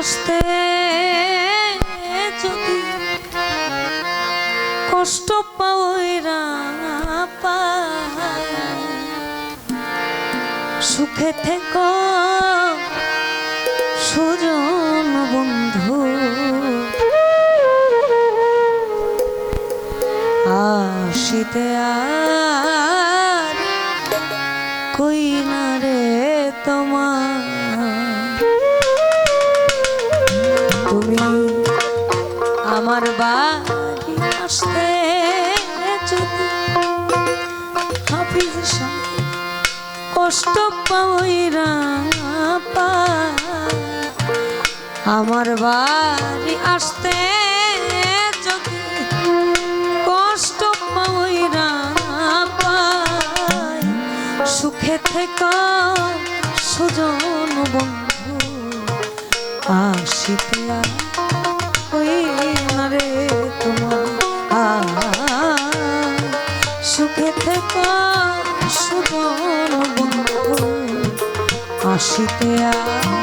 আসতে যদি কষ্ট পাওয়া সুখে থেকো সুজন বন্ধু। আসিতে কষ্ট পাওইরা আমার বাড়ি আসতে কষ্ট পাওইরা পাই সুখে থেকে, সুজন বন্ধু, আসিতে না রে। আসিতে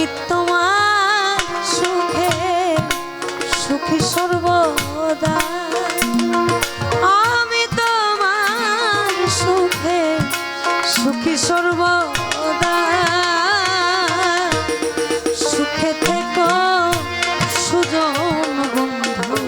আমি তোমার সুখে সুখী সর্বদা। আমি সুখে সুখী সর্বদা। সুখে থেকো সুজন বন্ধু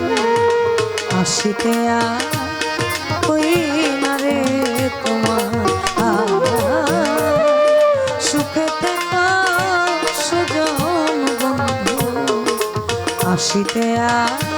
আসিতে আর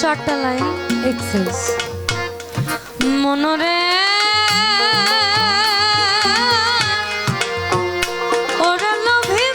চারটা লাইন এক্সেস মনরে ওরে লোভী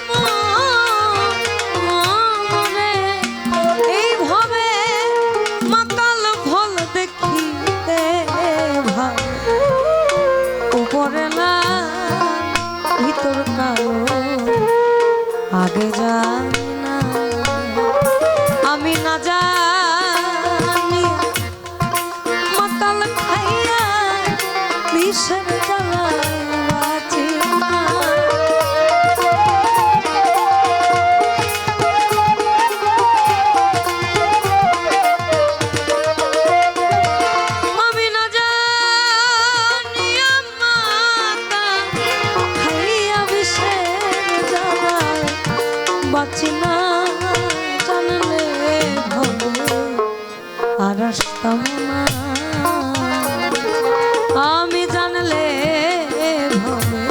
না। আমি জানলে ভাবে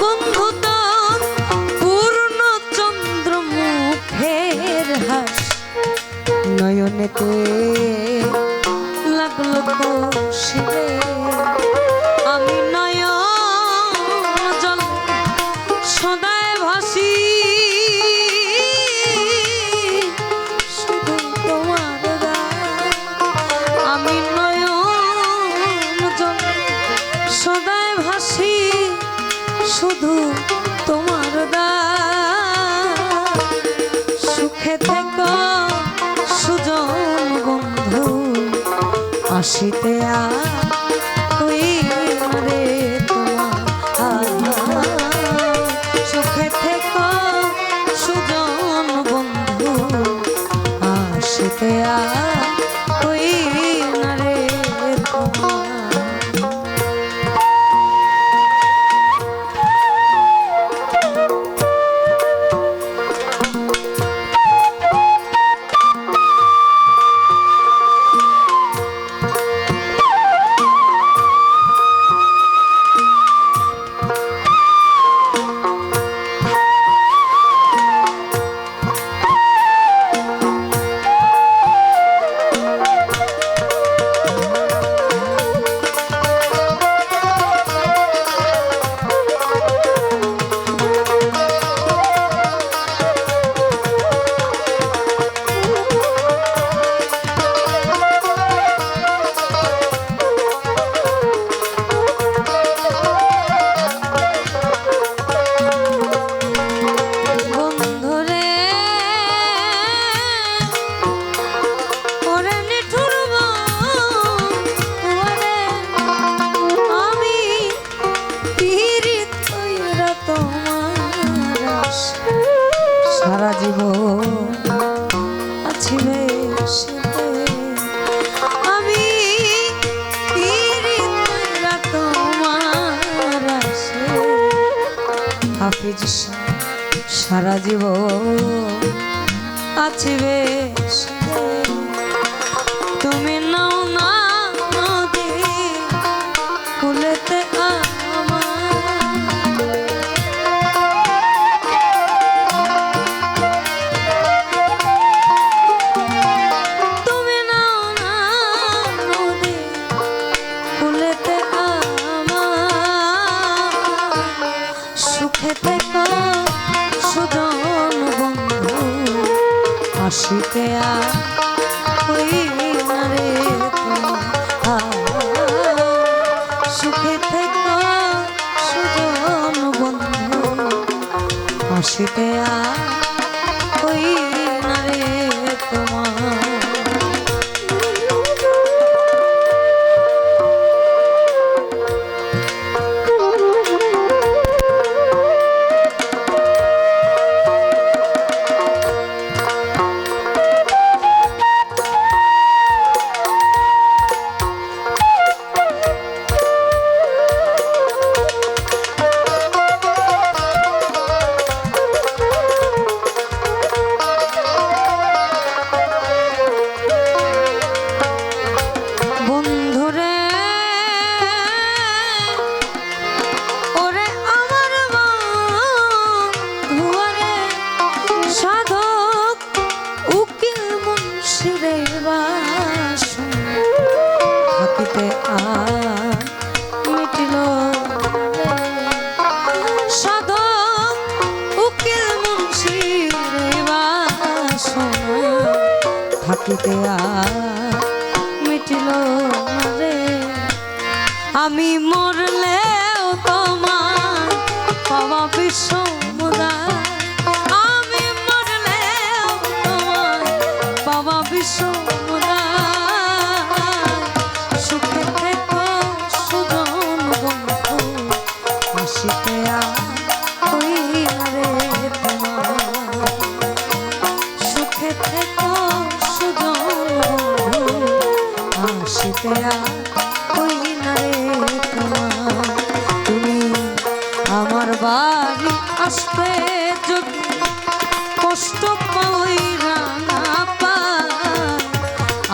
বন্ধু তো পূর্ণ চন্দ্র মুখের হাস। নয়নেতে লাগল কৌশিরে আমি শুধু তোমার দা সুখে থেকো সুজন বন্ধু আসিতে আ তুই রে তোমার সুখে হাফিজ সারা জীবন আছে বেশ। আর হই না রে সুখে থেকো সুজন বন্ধু আসিতে আর মিটিল আমি মরলেও তোমার পাওয়া বিশ্বমুদায়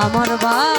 আমার বাড়ি